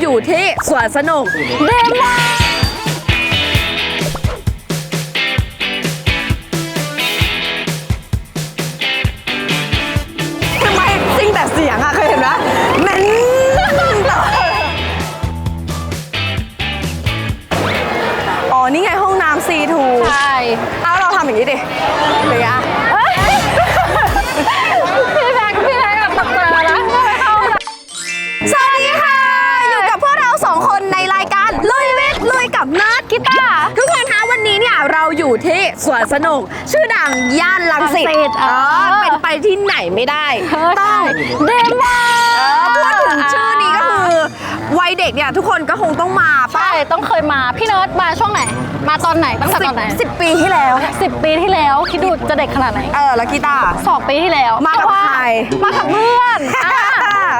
อยู่ที่สวนสนุกเดมอนทำไมซิ่งแต่เสียงอะเคยเห็นไหมแมันอ๋อ นี่ไงห้องน้ำซีทูใช่ เอาเราทำอย่างนี้ดิหรือไงพี่ อยู่ที่สวนสนุก ชื่อดังย่านลังสิตรังสิตเออเป็นไปที่ไหนไม่ได้ ต้องเดมอนเออพูดถึงชื่อนี้ก็คือวัยเด็กเนี่ยทุกคนก็คงต้องมาป่ะใช่ต้องเคยมาพี่เนิร์ดมาช่วงไหน มาตอนไหนตั้งแต่ตอนไหนสิบปีที่แล้ว สิบปีที่แล้วคิดดูจะเด็กขนาดไหนเออแล้วกีตาร์ สองปีที่แล้วมากับแต่ว่ใคร มากับเพื่อนอ่า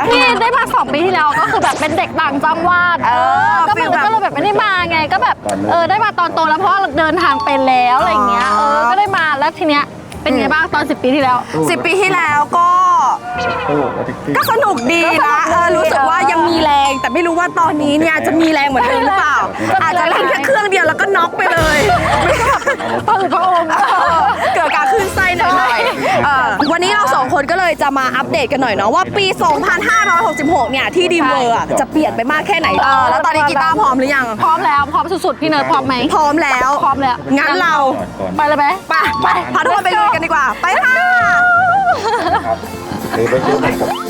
ที่ได้มาสองปีที่แล้วก็คือแบบเป็นเด็กต่างจังหวัดเออก็ฟีเป็นลแบบก็เลยแบบไม่ได้มาไงก็แบบเออได้มาตอนโตแล้วเพราะว่าเดินทางเป็นแล้วอะไรอย่างเงี้ยอ๋เอออก็ได้มาแล้วทีเนี้ยเป็นไงบ้างตอน 10 ปีที่แล้วสิบปีที่แล้วก็ ก็สนุกดีนะเออรู้สึกว่ายังมีแรง แต่ไม่รู้ว่าตอนนี้เนี่ยจะมีแรงเหมือนเดิมหรือเปล่า อาจจะเล่นแค่เครื่องเดียวแล้วก็น็อกไปเลยไม่ก็แบบพระอืดพระอมเออเกิดการขึ้นไส้หน่อยๆเออวันนี้เราสองคนก็เลยจะมาอัปเดตกันหน่อยเนาะว่าปี 2566 เนี่ยที่ดีเวอร์อะจะเปลี่ยนไปมากแค่ไหนเออแล้วตอนนี้กีตาร์พร้อมหรือยัง พร้อมแล้วพร้อมสุดๆพี่เนิร์ดพร้อมไหมพร้อมแล้วพร้อมแล้วงั้นเราไปเลยไหมไปไปพาทุกคนไปลุยกันดีกว่า ไปค่ะ ไ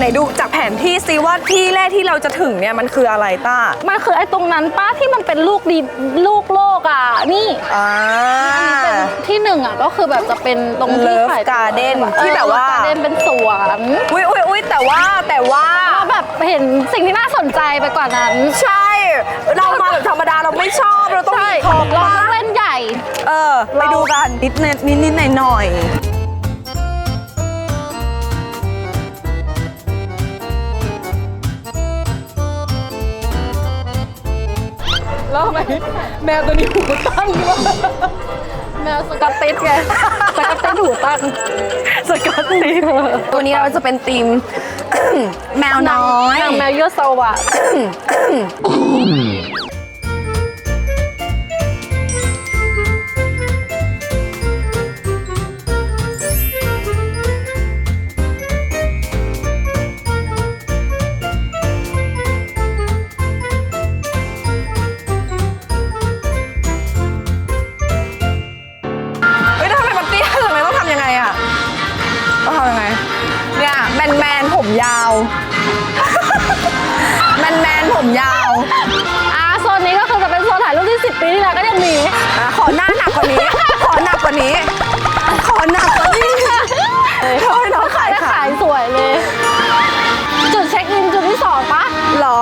หนดูจากแผนที่ซิว่าที่แรกที่เราจะถึงเนี่ยมันคืออะไรต้ามันคือไอ้ตรงนั้นป้าที่มันเป็นลูกดีลูกโลกอะนี่อ่า เป็นที่หนึ่งอะก็คือแบบจะเป็นตรงที่ Love ขาย Garden ที่แบบว่าการ์เด้นเป็นสวนอุ้ยอุ้ยอุ้ยแต่ว่าแต่ว่าเราแบบเห็นสิ่งที่น่าสนใจไปกว่านั้นใช่ เรามาแบบธรรมดาเราไม่ชอบเราต้องใช่มีของเราบ้าต้องงเล่นใหญ่ เออ ไปดูกันนิดนิดนิดนิดหน่อยห น่อยแล้วทำไมแมวตัวนี้หูตั้งวะแมวสกัดติดไงสกัดติดหูตั้งสกัดตีตัวนี้เราจะเป็นทีม แมวน้อยนางแมวเยอะโซอะ ปที่10ปีที่แล้วก็ยังมีอะขอหน้าหนักกว่านี้ ขอหนักกว่านี้ ขอหนักกว่านี้ขอให้น้องขายได้ขาขายยสวยเลย จุดเช็คอินจุดที่สองปะ เหรอ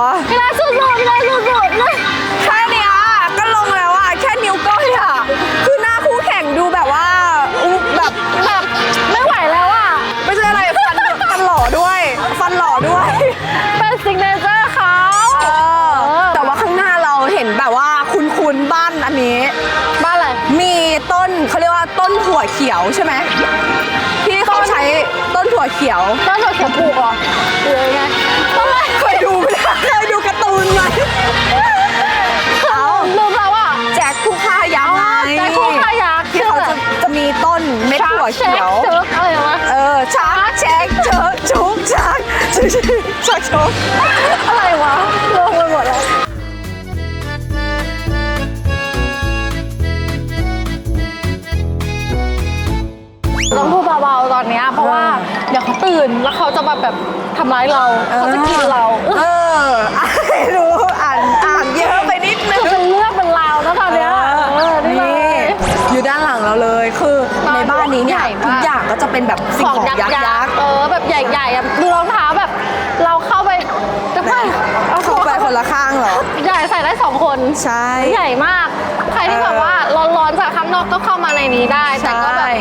บ้านอันนี้ บ้านอะไร มีต้นเขาเรียกว่าต้นถั่วเขียวใช่ไหมที่เขาใช้ต้นถั่วเขียวต้นถั่วเขียวปลูกเหรอหรือยังไงต้นอะไรเคยดูไหมเคยดูการ์ตูนไหมเอาลืมแล้วอะแจ็คผู้ฆ่ายักษ์ไงแจ็คผู้ฆ่ายักษ์ที่เขาจะจะมีต้นเม็ดถั่วเขียว เช็คอะไรวะเออชักแช็กเจอชุกชักชุกชักชุกอะไร เขาจะมาแบบทำร้ายเราเขาจะกินเราเอออ่านไม่รู้อ่านอ่านเยอะไปนิดนึคืงอเป็นเรื่องเป็นราวนะตอนเนี้ยเออนี่เลนี่ยอยู่ด้านหลังเราเลยคือบ้านในบ้านนี้เนี่ยใหญ่มากทุกอย่างก็จะเป็นแบบสิ่งของยักษ์ยักษ์เออแบบใหญ่ๆอะดูรองเท้าแบบเราเข้าไปจะไปเอาเข้าไปคนละข้างเหรอใหญ่ใส่ได้สองคนใช่ใหญ่มาก ใครที่แบบว่าร้ อนๆจากข้างนอกก็เข้ามาในนี้ได้แต่ก็แบใช่บ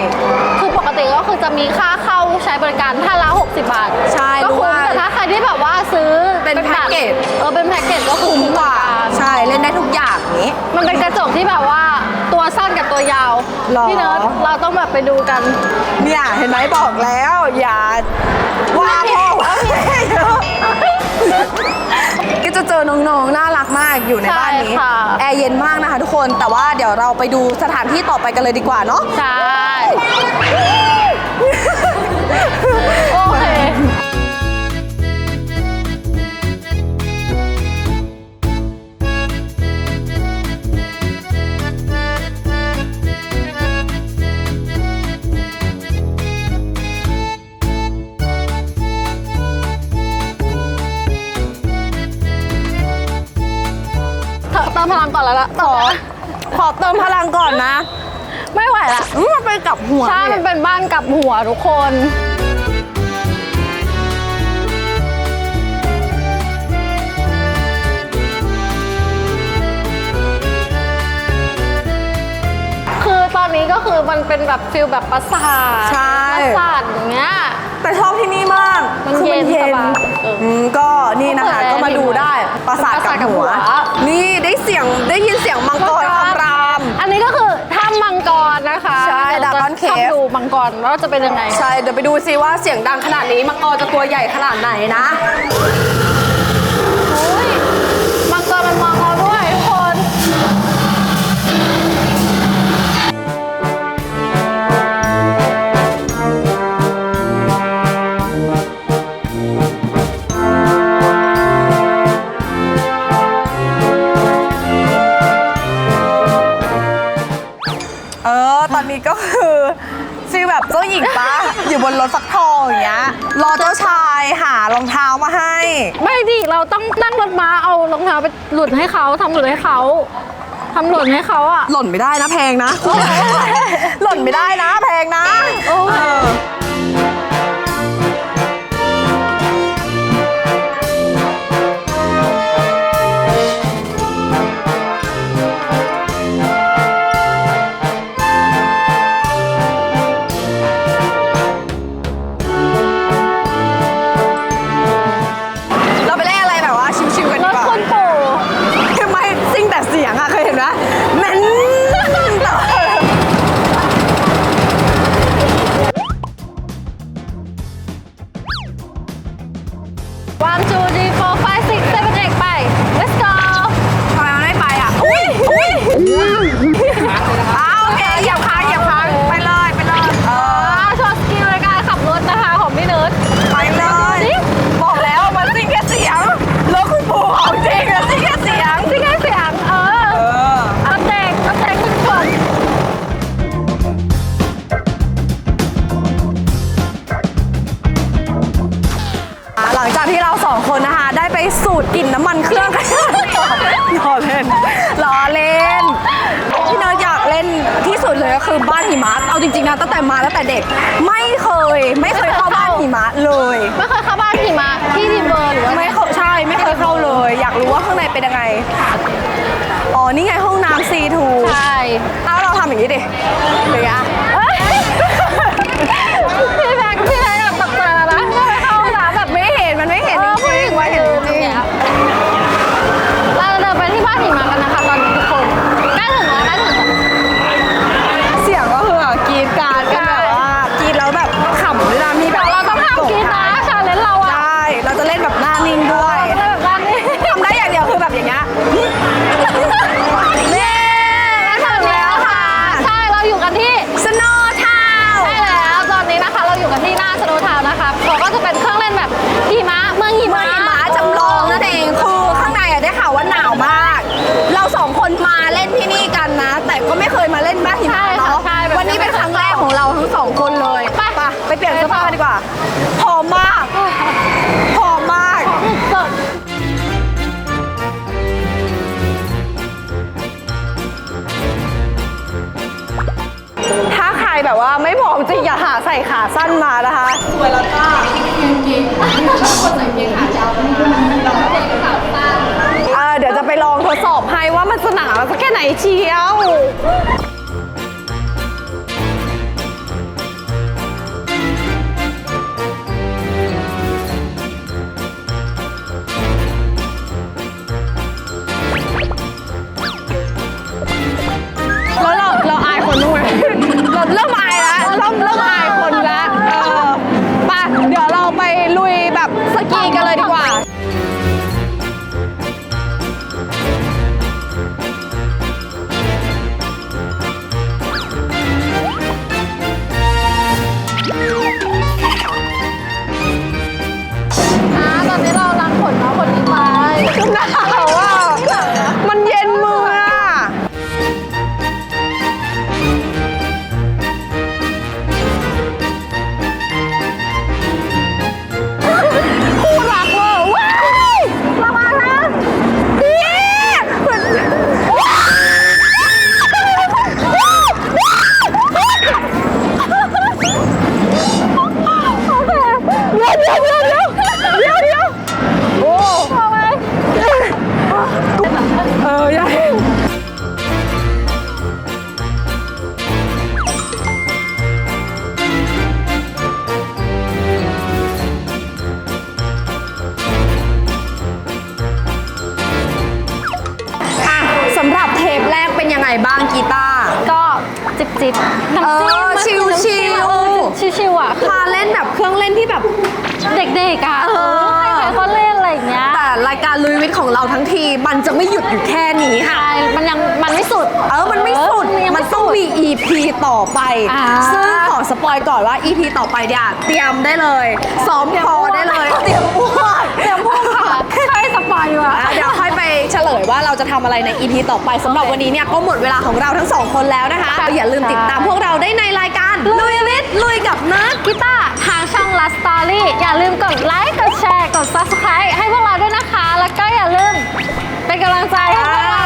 คือปกติก็คือจะมีค่าเข้าใช้บริการท่านละ60 บาทใช่ก็หรือคุ้มว่าแต่ถ้าใครที่แบบว่าซื้อเป็นแพ็กเกจเออเป็นแพ็กเกจก็คุ้มคุ้มกว่าเหมือนกันใช่เล่นได้ทุกอย่างนี้ มันเป็นกระจกที่แบบว่าตัวสั้นกับตัวยาวหรอพี่เนิร์ดเราต้องแบบไปดูกันเนี่ยเห็นไหมบอกแล้ว อย่าว่าพ่อว่าแม่เยอะ ก็จะเจอน้องๆ น่ารักมากอยู่ในบ้านนี้ ใช่ค่ะ แอร์เย็นมากนะคะทุกคน แต่ว่าเดี๋ยวเราไปดูสถานที่ต่อไปกันเลยดีกว่าเนาะ ใช่ มพลังก่อนแล้วละขอขอเติมพลังก่อนนะ ไม่ไหวละอื้อมันไปกลับหัวใช่มันเป็นบ้านกับหัวทุกคน คือตอนนี้ก็คือมันเป็นแบบฟิลแบบปราสาทใช่ ปราสาทอย่างเงี้ย แต่ชอบที่นี่มากมันคือเย็นสบายเอออืมก็นี่นะคะเปิดแอร์ก็มาดูได้ปราสาทปราสาทกักับบหัว รว่าจะเป็นยังไง ใช่ เดี๋ยวไปดูซิว่าเสียงดังขนาดนี้มังกรจะตัวใหญ่ขนาดไหนนะ รองเท้ามาให้ ไม่ดิเราต้องนั่งรถม้าเอารองเท้าไปหลุดให้เขาทำหลุดให้เขาทำหลุดให้เขาอะหล่นไม่ได้นะแพงนะ หล่นไม่ได้นะแพงนะ โอ้ กลิ่นน้ำมันเครื่องกันล้อเล่นล้อเล่น ที่เนิร์ดอยากเล่นที่สุดเลยก็คือบ้านหิมะ เอาจริงๆนะตั้งแต่มาตั้งแต่เด็ก ไม่เคย ไม่เคยเข้าบ้านหิมะเลย ไม่เคยเข้าบ้านหิมะที่ริมเบอร์หรือว่าไม่เคยใช่ไม่เคยเข้าเลย อยากรู้ว่าข้างในเป็นยังไง อ๋อนี่ไงห้องน้ำซีทูใช่ถ้าเราทำอย่างนี้ดิหรือไงเอ้ย ส่ขาสั้นมานะคะ สวยแล้วจ้าเกงเกงคนใส่เกงขายาวเราก็เป็นาสั้นเดี๋ยวจะไปลองทดสอบให้ว่ามันจะหนามสักแค่ไหนเชียวแล้วเราเราอายคนนู้นเราเริ่มอายแล้วเริ่มเริ่มอาย จิ๊บจิ้เออมันชิวชิวชิวอะพาเล่นแบบเครื่องเล่นที่แบบ เด็กๆอะเออ ใครๆก็เล่นอะไรอย่างเงี้ยแต่รายการลุยวิทย์ของเราทั้งที มันจะไม่หยุดอยู่แค่นี้ค่ะ ใช่มันยังมันไม่สุด เออ มันไม่สุด มันต้องมี EP ต่อไป อ่าซึ่งขอสปอยก่อนว่า EP ต่อไปเนี่ยเตรียมได้เลย ซ้อมพอได้เลย เตรียมพวกเตรียมพวกค่ะ ใครสปอยว่ะเดี๋ยวใคร ลยว่าเราจะทำอะไรใน EP ต่อไปสำหรับวันนี้เนี่ยก็หมดเวลาของเราทั้งสองคนแล้วนะคะอย่าลืมติดตามพวกเราได้ในรายการลุยวิทย์ลุยกับนักกีตาร์ทางช่องลัสตอรี่อย่าลืมกดไลค์กดแชร์กด Subscribe ให้พวกเราด้วยนะคะ แล้วก็อย่าลืมเป็นกำลังใจให้พวกเรา